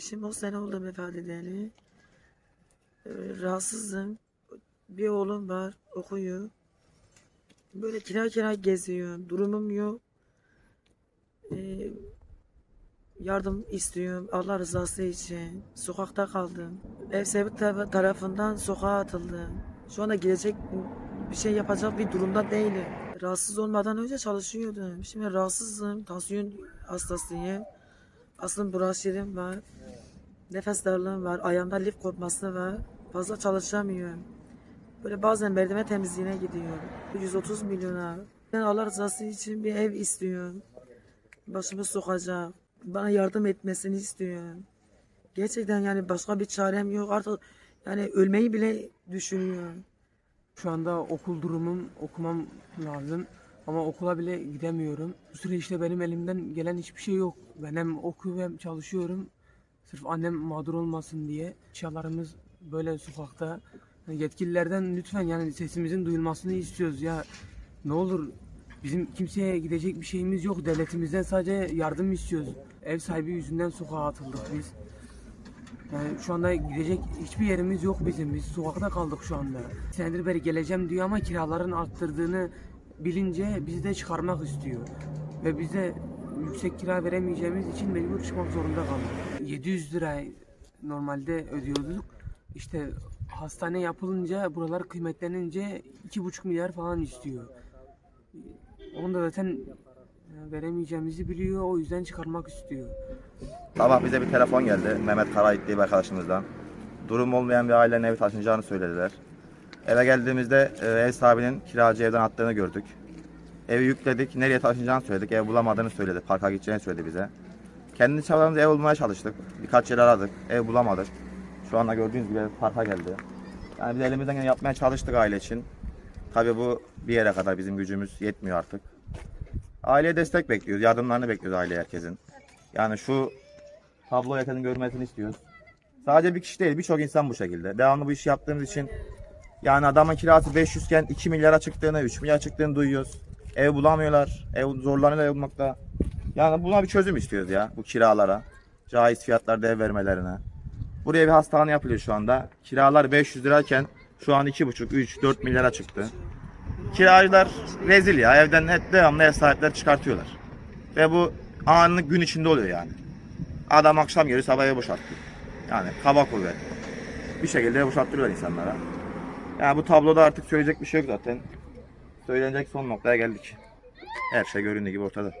Eşim o sene oldu vefat. Ee, rahatsızım. Bir oğlum var, okuyor. Böyle kira kira geziyorum. Durumum yok. Ee, yardım istiyorum Allah rızası için. Sokakta kaldım. Ev sahibi ta- tarafından sokağa atıldım. Şu anda gidecek bir şey yapacak bir durumda değilim. Rahatsız olmadan önce çalışıyordum. Şimdi rahatsızım. Tansiyon hastasıyım. Aslında bronşitim var. Nefes darlığım var. Ayağımda lif kopması var. Fazla çalışamıyorum. Böyle bazen merdiven temizliğine gidiyorum. 130 milyona. Ben Allah rızası için bir ev istiyorum. Başımı sokacak. Bana yardım etmesini istiyorum. Gerçekten yani başka bir çarem yok. Artık yani ölmeyi bile düşünüyorum. Şu anda okul durumum okumam lazım ama okula bile gidemiyorum. Bu süreçte benim elimden gelen hiçbir şey yok. Ben hem okuyorum hem çalışıyorum. Sırf annem mağdur olmasın diye. Eşyalarımız böyle sokakta. Yetkililerden lütfen yani sesimizin duyulmasını istiyoruz ya. Ne olur bizim kimseye gidecek bir şeyimiz yok. Devletimizden sadece yardım istiyoruz. Ev sahibi yüzünden sokağa atıldık biz. Yani şu anda gidecek hiçbir yerimiz yok bizim. Biz sokakta kaldık şu anda. Senedir beri geleceğim diyor ama kiraların arttırdığını bilince bizi de çıkarmak istiyor. Ve biz de yüksek kira veremeyeceğimiz için mecbur çıkmak zorunda kaldık. 700 lira normalde ödüyorduk. İşte hastane yapılınca buralar kıymetlenince 2,5 milyar falan istiyor. Onu da zaten e, veremeyeceğimizi biliyor. O yüzden çıkarmak istiyor. Sabah bize bir telefon geldi Mehmet Karayit diye bir arkadaşımızdan. Durum olmayan bir ailenin evi taşınacağını söylediler. Eve geldiğimizde e, ev sahibinin kiracı evden attığını gördük. Evi yükledik, nereye taşınacağını söyledik, ev bulamadığını söyledi, parka gideceğini söyledi bize. Kendi çabalarımızla ev bulmaya çalıştık. Birkaç yer aradık, ev bulamadık. Şu anda gördüğünüz gibi parka geldi. Yani biz elimizden geleni yapmaya çalıştık aile için. Tabii bu bir yere kadar bizim gücümüz yetmiyor artık. Aileye destek bekliyoruz, yardımlarını bekliyoruz aile herkesin. Yani şu tablo yakının görmesini istiyoruz. Sadece bir kişi değil birçok insan bu şekilde. Devamlı bu işi yaptığımız için yani adamın kirası 500 iken 2 milyara çıktığını, 3 milyar çıktığını duyuyoruz. Ev bulamıyorlar. Ev zorlanıyorlar ev bulmakta. Yani buna bir çözüm istiyoruz ya bu kiralara. Caiz fiyatlarda ev vermelerine. Buraya bir hastane yapılıyor şu anda. Kiralar 500 lirayken şu an 2,5, 3, 4 milyara çıktı. Kiracılar rezil ya. Evden hep devamlı ev sahipleri çıkartıyorlar. Ve bu anlık gün içinde oluyor yani. Adam akşam geliyor sabah evi boşaltıyor. Yani kaba kuvvet. Bir şekilde boşalttırıyorlar insanlara. Yani bu tabloda artık söyleyecek bir şey yok zaten. Söylenecek son noktaya geldik. Her şey göründüğü gibi ortada.